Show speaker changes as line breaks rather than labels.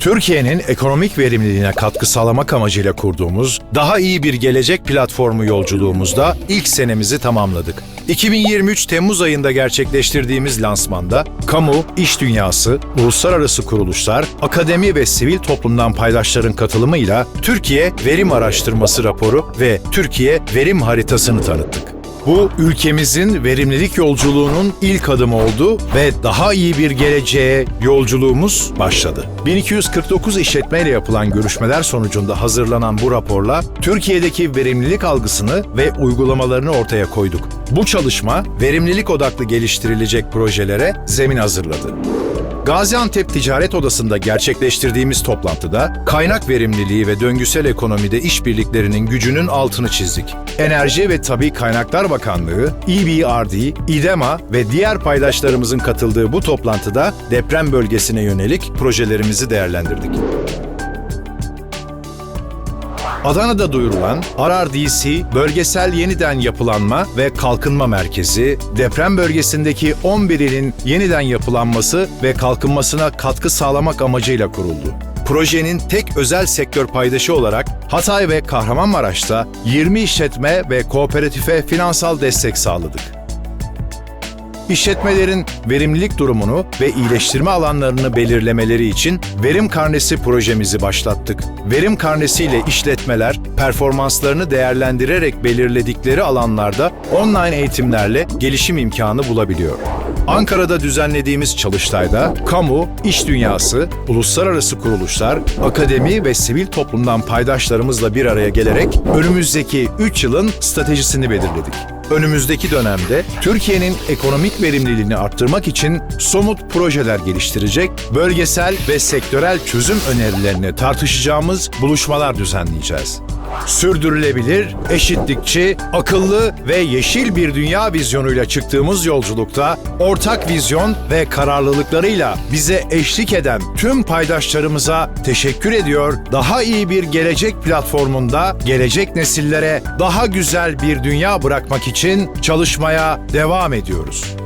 Türkiye'nin ekonomik verimliliğine katkı sağlamak amacıyla kurduğumuz daha iyi bir gelecek platformu yolculuğumuzda ilk senemizi tamamladık. 2023 Temmuz ayında gerçekleştirdiğimiz lansmanda kamu, iş dünyası, uluslararası kuruluşlar, akademi ve sivil toplumdan paydaşların katılımıyla Türkiye Verim Araştırması raporu ve Türkiye Verim Haritasını tanıttık. Bu ülkemizin verimlilik yolculuğunun ilk adımı oldu ve daha iyi bir geleceğe yolculuğumuz başladı. 1249 işletmeyle yapılan görüşmeler sonucunda hazırlanan bu raporla Türkiye'deki verimlilik algısını ve uygulamalarını ortaya koyduk. Bu çalışma verimlilik odaklı geliştirilecek projelere zemin hazırladı. Gaziantep Ticaret Odası'nda gerçekleştirdiğimiz toplantıda kaynak verimliliği ve döngüsel ekonomide işbirliklerinin gücünün altını çizdik. Enerji ve Tabi Kaynaklar Bakanlığı, EBRD, İDEMA ve diğer paydaşlarımızın katıldığı bu toplantıda deprem bölgesine yönelik projelerimizi değerlendirdik. Adana'da duyurulan RRDC Bölgesel Yeniden Yapılanma ve Kalkınma Merkezi, deprem bölgesindeki 11 ilin yeniden yapılanması ve kalkınmasına katkı sağlamak amacıyla kuruldu. Projenin tek özel sektör paydaşı olarak Hatay ve Kahramanmaraş'ta 20 işletme ve kooperatife finansal destek sağladık. İşletmelerin verimlilik durumunu ve iyileştirme alanlarını belirlemeleri için Verim Karnesi projemizi başlattık. Verim Karnesi ile işletmeler performanslarını değerlendirerek belirledikleri alanlarda online eğitimlerle gelişim imkanı bulabiliyor. Ankara'da düzenlediğimiz çalıştayda kamu, iş dünyası, uluslararası kuruluşlar, akademi ve sivil toplumdan paydaşlarımızla bir araya gelerek önümüzdeki 3 yılın stratejisini belirledik. Önümüzdeki dönemde Türkiye'nin ekonomik verimliliğini arttırmak için somut projeler geliştirecek, bölgesel ve sektörel çözüm önerilerini tartışacağımız buluşmalar düzenleyeceğiz. Sürdürülebilir, eşitlikçi, akıllı ve yeşil bir dünya vizyonuyla çıktığımız yolculukta ortak vizyon ve kararlılıklarıyla bize eşlik eden tüm paydaşlarımıza teşekkür ediyor. Daha iyi bir gelecek platformunda gelecek nesillere daha güzel bir dünya bırakmak için çalışmaya devam ediyoruz.